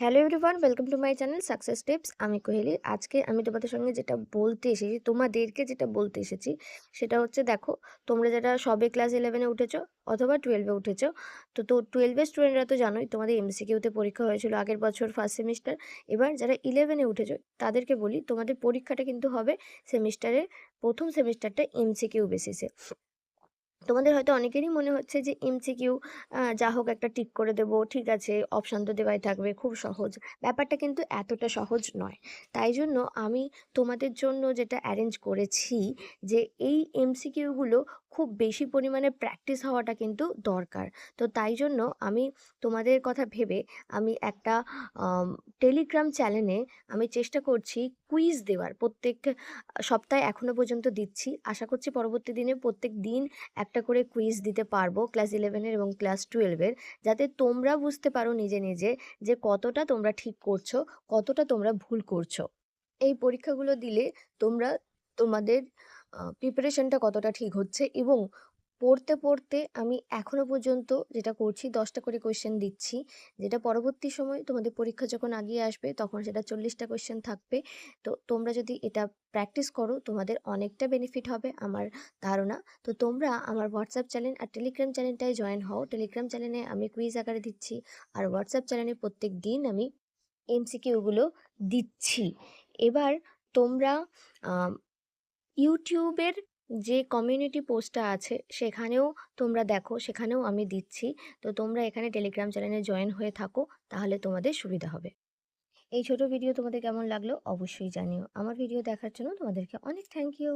Hello everyone welcome to my channel success tips আমি কোহেলি। আজকে আমি তোমাদের সঙ্গে যেটা বলতে এসেছি, তোমাদেরকে যেটা বলতে এসেছি, সেটা হচ্ছে দেখো, তোমরা যারা সবে ক্লাস ইলেভেনে উঠেছো অথবা টুয়েলভে উঠেছো, তো তো টুয়েলভের স্টুডেন্টরা তো জানোই, তোমাদের এমসিকিউতে পরীক্ষা হয়েছিল আগের বছর ফার্স্ট সেমিস্টার এবার যারা ইলেভেনে উঠেছো, তাদেরকে বলি, তোমাদের পরীক্ষাটা কিন্তু হবে সেমিস্টারের প্রথম সেমিস্টারটা এমসিকিউ বেসিসে তোমাদের হয়তো অনেকেরই মনে হচ্ছে যে এমসিকিউ যা হোক একটা টিক করে দেবো, ঠিক আছে অপশান তো দেওয়াই থাকবে, খুব সহজ। ব্যাপারটা কিন্তু এতটা সহজ নয়। তাই জন্য আমি তোমাদের জন্য যেটা অ্যারেঞ্জ করেছি যে এই এমসিকিউগুলো খুব বেশি পরিমাণে প্র্যাকটিস হওয়াটা কিন্তু দরকার। তো তাই জন্য আমি তোমাদের কথা ভেবে আমি একটা টেলিগ্রাম চ্যানেলে আমি চেষ্টা করছি কুইজ দেওয়ার। প্রত্যেক সপ্তাহে এখনও পর্যন্ত দিচ্ছি। আশা করছি পরবর্তী দিনে প্রত্যেক দিন একটা করে কুইজ দিতে পারব ক্লাস ইলেভেনের এবং ক্লাস টুয়েলভের যাতে তোমরা বুঝতে পারো নিজে নিজে যে কতটা তোমরা ঠিক করছ, কতটা তোমরা ভুল করছ। এই পরীক্ষাগুলো দিলে তোমরা তোমাদের প্রিপারেশনটা কতটা ঠিক হচ্ছে এবং পড়তে পড়তে আমি এখনও পর্যন্ত যেটা করছি, দশটা করে কোয়েশ্চেন দিচ্ছি। যেটা পরবর্তী সময় তোমাদের পরীক্ষা যখন আগিয়ে আসবে, তখন সেটা চল্লিশটা কোয়েশ্চেন থাকবে। তো তোমরা যদি এটা প্র্যাকটিস করো, তোমাদের অনেকটা বেনিফিট হবে আমার ধারণা। তো তোমরা আমার হোয়াটসঅ্যাপ চ্যানেল আর টেলিগ্রাম চ্যানেলটায় জয়েন হও। টেলিগ্রাম চ্যানেলে আমি কুইজ আকারে দিচ্ছি আর হোয়াটসঅ্যাপ চ্যানেলে প্রত্যেক দিন আমি এমসিকিউগুলো দিচ্ছি। এবার তোমরা ইউটিউবের যে কমিউনিটি পোস্টটা আছে, সেখানেও তোমরা দেখো, সেখানেও আমি দিচ্ছি। তো তোমরা এখানে টেলিগ্রাম চ্যানেলে জয়েন হয়ে থাকো, তাহলে তোমাদের সুবিধা হবে। এই ছোট ভিডিও তোমাদের কেমন লাগল অবশ্যই জানিও। আমার ভিডিও দেখার জন্য তোমাদেরকে অনেক থ্যাংক ইউ